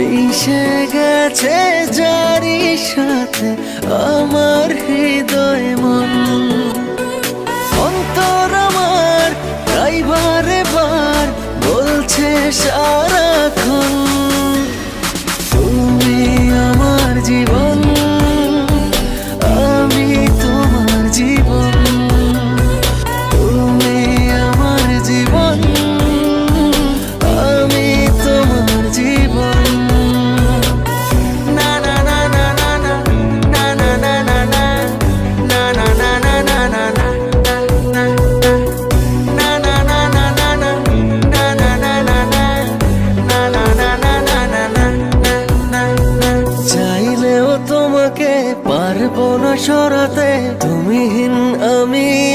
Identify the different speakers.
Speaker 1: মিশে গেছে জারি সাথে আমার হৃদয় মন। অন্তর আমার তাই বলছে সারাক্ষণ। পারব না সরাতে তুমিহীন আমি।